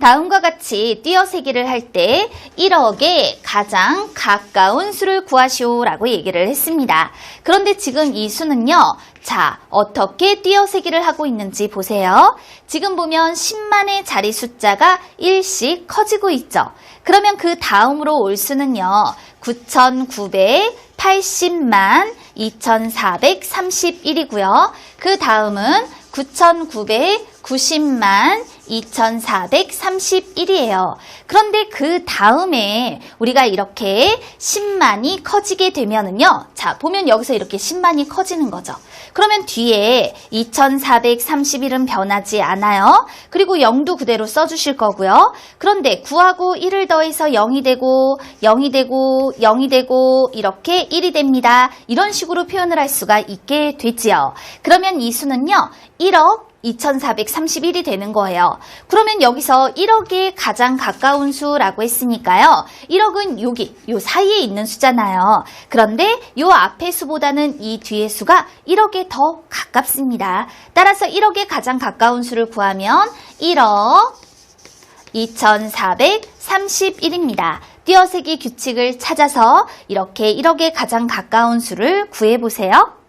다음과 같이 띄어세기를 할 때 1억에 가장 가까운 수를 구하시오 라고 얘기를 했습니다. 그런데 지금 이 수는요. 자, 어떻게 띄어세기를 하고 있는지 보세요. 지금 보면 10만의 자리 숫자가 1씩 커지고 있죠. 그러면 그 다음으로 올 수는요. 9,980만 2,431이고요. 그 다음은 9,990만 2,431이에요. 그런데 그 다음에 우리가 이렇게 10만이 커지게 되면은요. 자, 보면 여기서 이렇게 10만이 커지는 거죠. 그러면 뒤에 2,431은 변하지 않아요. 그리고 0도 그대로 써주실 거고요. 그런데 9하고 1을 더해서 0이 되고 0이 되고 0이 되고 이렇게 1이 됩니다. 이런 식으로 표현을 할 수가 있게 되지요. 그러면 이 수는요. 1억 2431이 되는 거예요. 그러면 여기서 1억에 가장 가까운 수라고 했으니까요. 1억은 여기, 요 사이에 있는 수잖아요. 그런데 요 앞의 수보다는 이 뒤의 수가 1억에 더 가깝습니다. 따라서 1억에 가장 가까운 수를 구하면 1억 2431입니다. 띄어세기 규칙을 찾아서 이렇게 1억에 가장 가까운 수를 구해보세요.